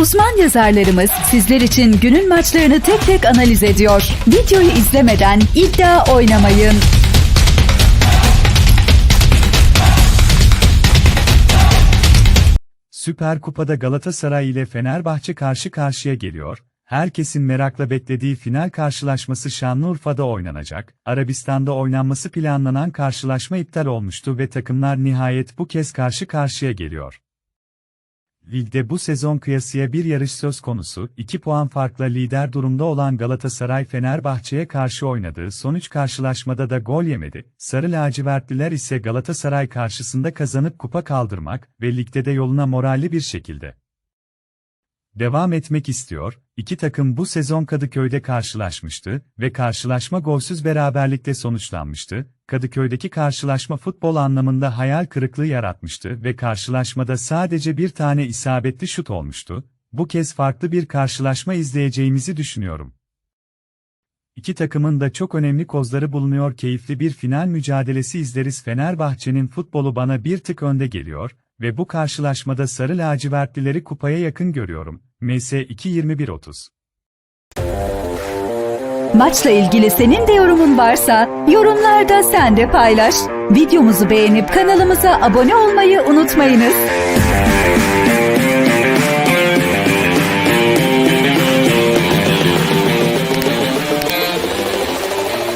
Uzman yazarlarımız sizler için günün maçlarını tek tek analiz ediyor. Videoyu izlemeden iddia oynamayın. Süper Kupa'da Galatasaray ile Fenerbahçe karşı karşıya geliyor. Herkesin merakla beklediği final karşılaşması Şanlıurfa'da oynanacak. Arabistan'da oynanması planlanan karşılaşma iptal olmuştu ve takımlar nihayet bu kez karşı karşıya geliyor. Ligde bu sezon kıyasıya bir yarış söz konusu, 2 puan farkla lider durumda olan Galatasaray Fenerbahçe'ye karşı oynadığı sonuç karşılaşmada da gol yemedi. Sarı lacivertliler ise Galatasaray karşısında kazanıp kupa kaldırmak ve ligde de yoluna moralli bir şekilde devam etmek istiyor. İki takım bu sezon Kadıköy'de karşılaşmıştı ve karşılaşma golsüz beraberlikle sonuçlanmıştı. Kadıköy'deki karşılaşma futbol anlamında hayal kırıklığı yaratmıştı ve karşılaşmada sadece bir tane isabetli şut olmuştu. Bu kez farklı bir karşılaşma izleyeceğimizi düşünüyorum. İki takımın da çok önemli kozları bulunuyor. Keyifli bir final mücadelesi izleriz. Fenerbahçe'nin futbolu bana bir tık önde geliyor ve bu karşılaşmada sarı lacivertlileri kupaya yakın görüyorum. MS 2-21-30 Maçla ilgili senin de yorumun varsa yorumlarda sen de paylaş. Videomuzu beğenip kanalımıza abone olmayı unutmayınız.